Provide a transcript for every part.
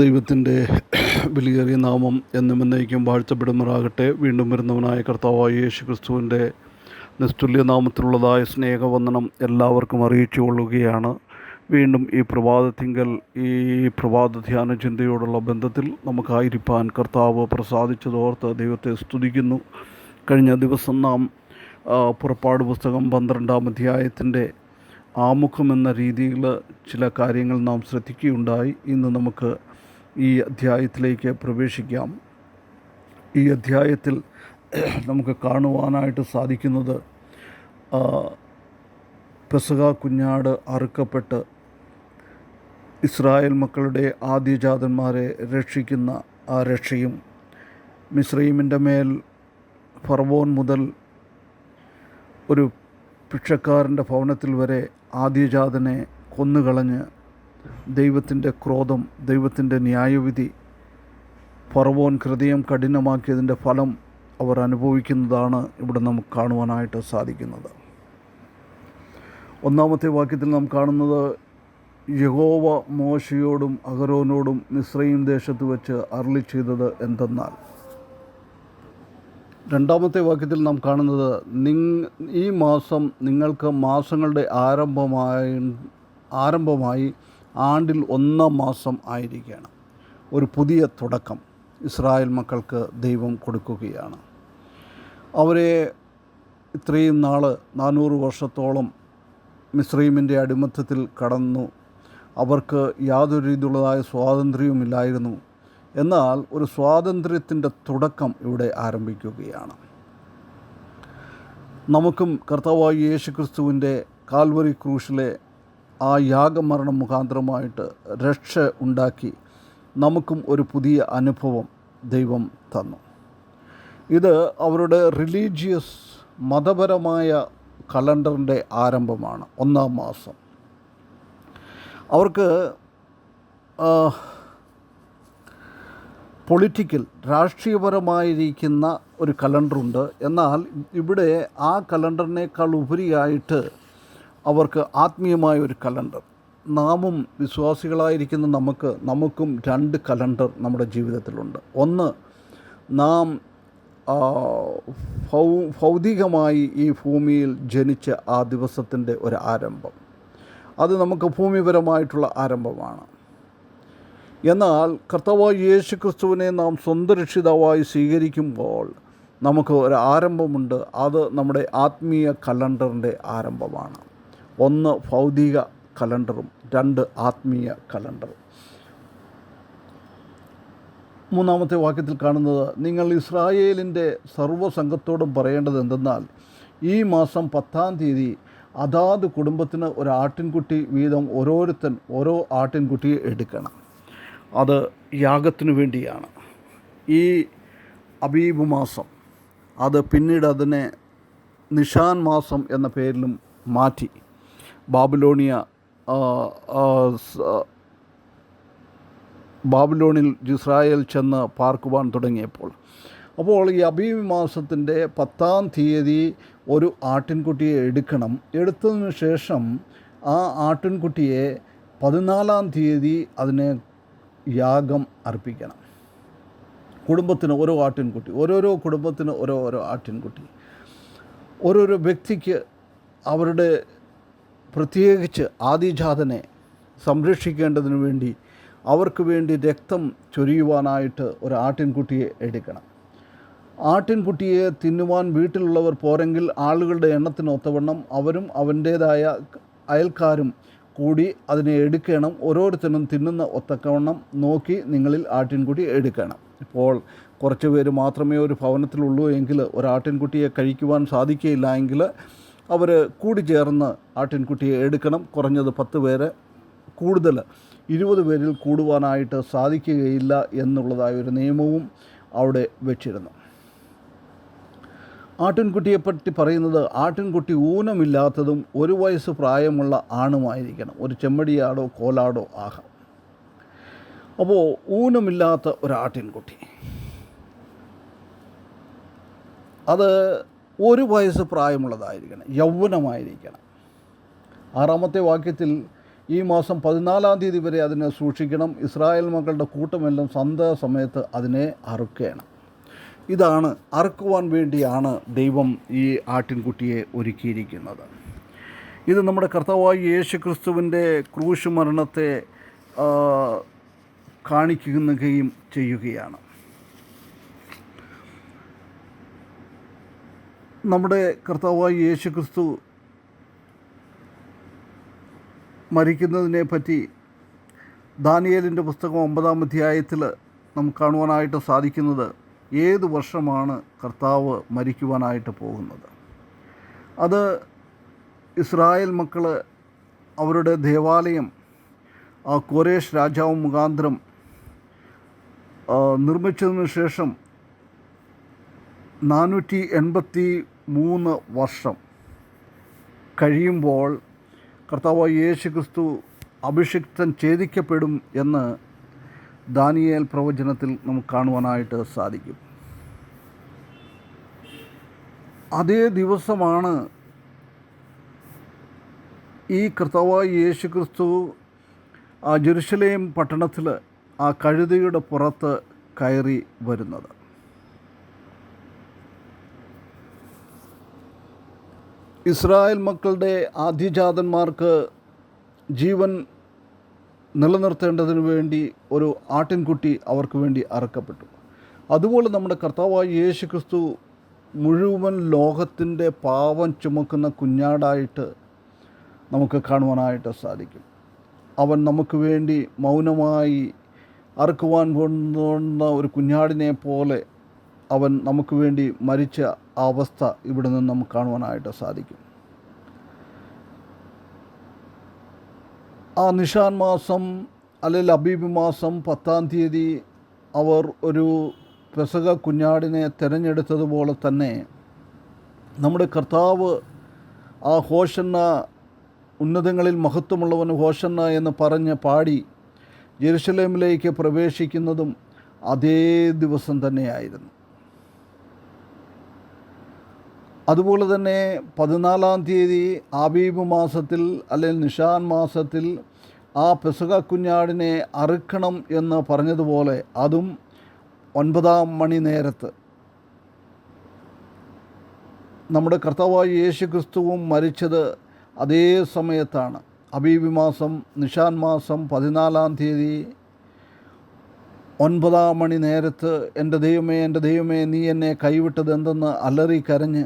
ദൈവത്തിന്റെ വിലയേറിയ നാമം എന്നും എന്നേക്കും വാഴ്ത്തപ്പെടുമാറാകട്ടെ. വീണ്ടും വരുന്നവനായ കർത്താവായ യേശു ക്രിസ്തുവിന്റെ നിസ്തുല്യ നാമത്തിലുള്ളതായ സ്നേഹവന്ദനം എല്ലാവർക്കും അറിയിച്ചു കൊള്ളുകയാണ്. വീണ്ടും ഈ പ്രഭാതത്തിങ്കൽ ഈ പ്രഭാത ധ്യാന ചിന്തയോടുള്ള ബന്ധത്തിൽ നമുക്കായിരിക്കാൻ കർത്താവ് പ്രസാദിച്ചതോർത്ത് ദൈവത്തെ സ്തുതിക്കുന്നു. കഴിഞ്ഞ ദിവസം നാം പുറപ്പാട് പുസ്തകം പന്ത്രണ്ടാം അധ്യായത്തിന്റെ ആമുഖം എന്ന രീതിയിൽ ചില കാര്യങ്ങൾ നാം ശ്രദ്ധിക്കുകയുണ്ടായി. ഇന്ന് നമുക്ക് ഈ അധ്യായത്തിലേക്ക് പ്രവേശിക്കാം. ഈ അധ്യായത്തിൽ നമുക്ക് കാണുവാനായിട്ട് സാധിക്കുന്നത് പെസക കുഞ്ഞാട് അറുക്കപ്പെട്ട് ഇസ്രായേൽ മക്കളുടെ ആദ്യജാതന്മാരെ രക്ഷിക്കുന്ന ആ രക്ഷയും മിശ്രീമിന്റെ മേൽ ഫർവോൻ മുതൽ ഒരു ഭിക്ഷക്കാരന്റെ ഭവനത്തിൽ വരെ ആദ്യജാതനെ കൊന്നുകളഞ്ഞ് ദൈവത്തിന്റെ ക്രോധം ദൈവത്തിന്റെ ന്യായവിധി പറവോൻ ഹൃദയം കഠിനമാക്കിയതിന്റെ ഫലം അവർ അനുഭവിക്കുന്നതാണ് ഇവിടെ നമുക്ക് കാണുവാനായിട്ട് സാധിക്കുന്നത്. ഒന്നാമത്തെ വാക്യത്തിൽ നാം കാണുന്നത് യഹോവ മോശയോടും അഹരോനോടും മിശ്രയും ദേശത്ത് വെച്ച് അരളി ചെയ്തത് എന്തെന്നാൽ. രണ്ടാമത്തെ വാക്യത്തിൽ നാം കാണുന്നത് നി ഈ മാസം നിങ്ങൾക്ക് മാസങ്ങളുടെ ആരംഭമായി ആരംഭമായി ആണ്ടിൽ ഒന്നാം മാസം ആയിരിക്കുകയാണ് ഒരു പുതിയ തുടക്കം ഇസ്രായേൽ മക്കൾക്ക് ദൈവം കൊടുക്കുകയാണ്. അവരെ ഇത്രയും നാൾ നാനൂറ് വർഷത്തോളം മിസ്രൈമിന്റെ അടിമത്തത്തിൽ കടന്നു. അവർക്ക് യാതൊരു രീതിയിലുള്ളതായ സ്വാതന്ത്ര്യവുമില്ലായിരുന്നു എന്നാൽ ഒരു സ്വാതന്ത്ര്യത്തിന്റെ തുടക്കം ഇവിടെ ആരംഭിക്കുകയാണ്. നമുക്കും കർത്താവായി യേശുക്രിസ്തുവിന്റെ കാൽവറി ക്രൂശിലെ ആ യാഗമരണം മുഖാന്തരമായിട്ട് രക്ഷ ഉണ്ടാക്കി നമുക്കും ഒരു പുതിയ അനുഭവം ദൈവം തന്നു. ഇത് അവരുടെ റിലീജിയസ് മതപരമായ കലണ്ടറിന്റെ ആരംഭമാണ് ഒന്നാം മാസം. അവർക്ക് പൊളിറ്റിക്കൽ രാഷ്ട്രീയപരമായിരിക്കുന്ന ഒരു കലണ്ടറുണ്ട്. എന്നാൽ ഇവിടെ ആ കലണ്ടറിനേക്കാൾ ഉപരിയായിട്ട് അവർക്ക് ആത്മീയമായ ഒരു കലണ്ടർ. നാമും വിശ്വാസികളായിരിക്കുന്ന നമുക്ക് നമുക്കും രണ്ട് കലണ്ടർ നമ്മുടെ ജീവിതത്തിലുണ്ട്. ഒന്ന് നാം ഭൗതികമായി ഈ ഭൂമിയിൽ ജനിച്ച ആ ദിവസത്തിന്റെ ഒരു ആരംഭം. അത് നമുക്ക് ഭൂമിപരമായിട്ടുള്ള ആരംഭമാണ്. എന്നാൽ കർത്താവായ യേശു ക്രിസ്തുവിനെ നാം സ്വന്തം രക്ഷിതാവായി സ്വീകരിക്കുമ്പോൾ നമുക്ക് ഒരു ആരംഭമുണ്ട്. അത് നമ്മുടെ ആത്മീയ കലണ്ടറിന്റെ ആരംഭമാണ്. ഒന്ന് ഭൗതിക കലണ്ടറും രണ്ട് ആത്മീയ കലണ്ടറും. മൂന്നാമത്തെ വാക്യത്തിൽ കാണുന്നത് നിങ്ങൾ ഇസ്രായേലിന്റെ സർവസംഘത്തോടും പറയേണ്ടത് എന്തെന്നാൽ ഈ മാസം പത്താം തീയതി അതാത് കുടുംബത്തിന് ഒരു ആട്ടിൻകുട്ടി വീതം ഓരോരുത്തൻ ഓരോ ആട്ടിൻകുട്ടിയെ എടുക്കണം. അത് യാഗത്തിനു വേണ്ടിയാണ്. ഈ അബീബ് മാസം അത് പിന്നീട് അതിനെ നിഷാൻ മാസം എന്ന പേരിലും മാറ്റി. ബാബിലോണിയ ബാബിലോണിൽ ഇസ്രായേൽ ചെന്ന് പാർക്കുവാൻ തുടങ്ങിയപ്പോൾ. അപ്പോൾ ഈ അബീബ് മാസത്തിന്റെ പത്താം തീയതി ഒരു ആട്ടിൻകുട്ടിയെ എടുക്കണം. എടുത്തതിന് ശേഷം ആ ആട്ടിൻകുട്ടിയെ പതിനാലാം തീയതി അതിനെ യാഗം അർപ്പിക്കണം. കുടുംബത്തിന് ഓരോ ആട്ടിൻകുട്ടി ഓരോരോ കുടുംബത്തിന് ഓരോ ഓരോ ആട്ടിൻകുട്ടി. ഓരോരോ വ്യക്തിക്ക് അവരുടെ പ്രത്യേകിച്ച് ആദിജാതനെ സംരക്ഷിക്കേണ്ടതിന് വേണ്ടി അവർക്ക് വേണ്ടി രക്തം ചൊരിയുവാനായിട്ട് ഒരു ആട്ടിൻകുട്ടിയെ എടുക്കണം. ആട്ടിൻകുട്ടിയെ തിന്നുവാൻ വീട്ടിലുള്ളവർ പോരെങ്കിൽ ആളുകളുടെ എണ്ണത്തിനൊത്തവണ്ണം അവരും അവന്റേതായ അയൽക്കാരും കൂടി അതിനെ എടുക്കണം. ഓരോരുത്തരും തിന്നുന്ന ഒത്തക്കവണ്ണം നോക്കി നിങ്ങളിൽ ആട്ടിൻകുട്ടി എടുക്കണം. ഇപ്പോൾ കുറച്ച് പേര് മാത്രമേ ഒരു ഭവനത്തിലുള്ളൂ എങ്കിൽ ഒരു ആട്ടിൻകുട്ടിയെ കഴിക്കുവാൻ സാധിക്കുകയില്ല എങ്കിൽ അവർ കൂടി ചേർന്ന് ആട്ടിൻകുട്ടിയെ എടുക്കണം. കുറഞ്ഞത് പത്ത് പേര് കൂടുതൽ ഇരുപത് പേരിൽ കൂടുവാനായിട്ട് സാധിക്കുകയില്ല എന്നുള്ളതായ ഒരു നിയമവും അവിടെ വെച്ചിരുന്നു. ആട്ടിൻകുട്ടിയെപ്പറ്റി പറയുന്നത് ആട്ടിൻകുട്ടി ഊനമില്ലാത്തതും ഒരു വയസ്സ് പ്രായമുള്ള ആണുമായിരിക്കണം. ഒരു ചെമ്മടിയാടോ കോലാടോ ആകാം. അപ്പോൾ ഊനമില്ലാത്ത ഒരു ആട്ടിൻകുട്ടി അത് ഒരു വയസ്സ് പ്രായമുള്ളതായിരിക്കണം യൗവനമായിരിക്കണം. ആറാമത്തെ വാക്യത്തിൽ ഈ മാസം പതിനാലാം തീയതി വരെ അതിനെ സൂക്ഷിക്കണം ഇസ്രായേൽ മക്കളുടെ കൂട്ടമെല്ലാം സന്ധ്യ സമയത്ത് അതിനെ അറുക്കണം. ഇതാണ് അറുക്കുവാൻ വേണ്ടിയാണ് ദൈവം ഈ ആട്ടിൻകുട്ടിയെ ഒരുക്കിയിരിക്കുന്നത്. ഇത് നമ്മുടെ കർത്താവായ യേശു ക്രിസ്തുവിന്റെ ക്രൂശ് മരണത്തെ കാണിക്കുകയും ചെയ്യുകയാണ്. നമ്മുടെ കർത്താവായ യേശു ക്രിസ്തു മരിക്കുന്നതിനെ പറ്റി ദാനിയേലിന്റെ പുസ്തകം ഒമ്പതാം അധ്യായത്തിൽ നമുക്ക് കാണുവാനായിട്ട് സാധിക്കുന്നത് ഏത് വർഷമാണ് കർത്താവ് മരിക്കുവാനായിട്ട് പോകുന്നത്? അത് ഇസ്രായേൽ മക്കൾ അവരുടെ ദേവാലയം ആ കോരേഷ് രാജാവ് മുഖാന്തരം നിർമ്മിച്ചതിനു ശേഷം നാനൂറ്റി എൺപത്തി മൂന്ന് വർഷം കഴിയുമ്പോൾ കർത്താവ് യേശു ക്രിസ്തു അഭിഷിക്തൻ ഛേദിക്കപ്പെടും എന്ന് ദാനിയേൽ പ്രവചനത്തിൽ നമുക്ക് കാണുവാനായിട്ട് സാധിക്കും. അതേ ദിവസമാണ് ഈ കർത്താവായ യേശു ക്രിസ്തു ആ ജെറുസലേം പട്ടണത്തിൽ ആ കഴുതയുടെ പുറത്ത് കയറി വരുന്നത്. ഇസ്രായേൽ മക്കളുടെ ആദ്യജാതന്മാർക്ക് ജീവൻ നിലനിർത്തേണ്ടതിന് വേണ്ടി ഒരു ആട്ടിൻകുട്ടി അവർക്ക് വേണ്ടി അറക്കപ്പെട്ടു. അതുപോലെ നമ്മുടെ കർത്താവായ യേശു ക്രിസ്തു മുഴുവൻ ലോകത്തിന്റെ പാവം ചുമക്കുന്ന കുഞ്ഞാടായിട്ട് നമുക്ക് കാണുവാനായിട്ട് സാധിക്കും. അവൻ നമുക്ക് വേണ്ടി മൗനമായി അറുക്കുവാൻ കൊണ്ടുവന്ന ഒരു കുഞ്ഞാടിനെ പോലെ അവൻ നമുക്ക് വേണ്ടി മരിച്ച ആ അവസ്ഥ ഇവിടെ നിന്ന് നമുക്ക് കാണുവാനായിട്ട് സാധിക്കും. ആ നിഷാൻ മാസം അല്ലെങ്കിൽ അബീബ് മാസം പത്താം തീയതി അവർ ഒരു പെസക കുഞ്ഞാടിനെ തിരഞ്ഞെടുത്തതുപോലെ തന്നെ നമ്മുടെ കർത്താവ് ആ ഹോഷന്ന ഉന്നതങ്ങളിൽ മഹത്വമുള്ളവൻ ഹോഷന്ന എന്ന് പറഞ്ഞ് പാടി ജെറുസലേമിലേക്ക് പ്രവേശിക്കുന്നതും അതേ ദിവസം തന്നെയായിരുന്നു. അതുപോലെ തന്നെ പതിനാലാം തീയതി ആബീബ് മാസത്തിൽ അല്ലെങ്കിൽ നിഷാൻ മാസത്തിൽ ആ പെസക കുഞ്ഞാടിനെ അറുക്കണം എന്ന് പറഞ്ഞതുപോലെ അതും ഒൻപതാം മണി നേരത്ത്. നമ്മുടെ കർത്താവായ യേശു ക്രിസ്തുവും മരിച്ചത് അതേ സമയത്താണ്. അബീബി മാസം നിഷാൻ മാസം പതിനാലാം തീയതി ഒൻപതാം മണി നേരത്ത് എന്റെ ദൈവമേ എന്റെ ദൈവമേ നീ എന്നെ കൈവിട്ടത് എന്തെന്ന് അലറി കരഞ്ഞ്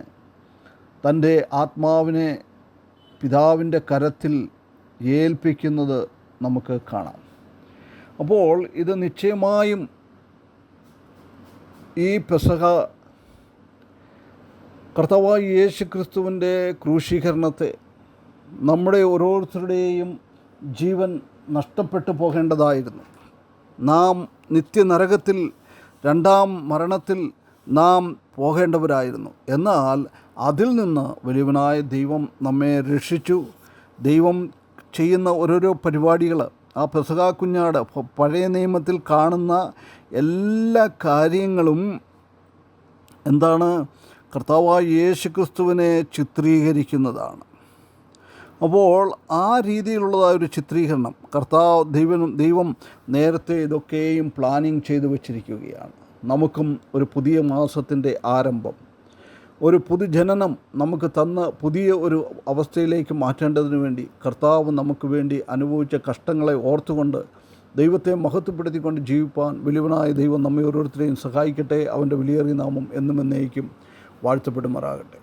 തന്റെ ആത്മാവിനെ പിതാവിന്റെ കരത്തിൽ ഏൽപ്പിക്കുന്നത് നമുക്ക് കാണാം. അപ്പോൾ ഇത് നിശ്ചയമായും ഈ പെസഹ കർത്താവായ യേശു ക്രിസ്തുവിന്റെ ക്രൂശീകരണത്തെ നമ്മുടെ ഓരോരുത്തരുടെയും ജീവൻ നഷ്ടപ്പെട്ടു പോകേണ്ടതായിരുന്നു. നാം നിത്യനരകത്തിൽ രണ്ടാം മരണത്തിൽ നാം പോകേണ്ടവരായിരുന്നു. എന്നാൽ അതിൽ നിന്ന് വലിയവനായ ദൈവം നമ്മെ രക്ഷിച്ചു. ദൈവം ചെയ്യുന്ന ഓരോരോ പരിപാടികൾ ആ പെസക കുഞ്ഞാട് പഴയ നിയമത്തിൽ കാണുന്ന എല്ലാ കാര്യങ്ങളും എന്താണ്? കർത്താവായ യേശു ക്രിസ്തുവിനെ ചിത്രീകരിക്കുന്നതാണ്. അപ്പോൾ ആ രീതിയിലുള്ളതായ ഒരു ചിത്രീകരണം കർത്താവ് ദൈവം ദൈവം നേരത്തെ ഇതൊക്കെയും പ്ലാനിങ് ചെയ്തു വച്ചിരിക്കുകയാണ്. നമുക്കും ഒരു പുതിയ മാസത്തിന്റെ ആരംഭം. ഒരു പുതുജനനം നമുക്ക് തന്ന പുതിയ ഒരു അവസ്ഥയിലേക്ക് മാറ്റേണ്ടതിന് വേണ്ടി കർത്താവ് നമുക്ക് വേണ്ടി അനുഭവിച്ച കഷ്ടങ്ങളെ ഓർത്തുകൊണ്ട് ദൈവത്തെ മഹത്വപ്പെടുത്തിക്കൊണ്ട് ജീവിപ്പാൻ വലിയവനായ ദൈവം നമ്മെ ഓരോരുത്തരെയും സഹായിക്കട്ടെ. അവന്റെ വിലയേറിയ നാമം എന്നും എന്നേക്കും വാഴ്ത്തപ്പെടുമാറാകട്ടെ.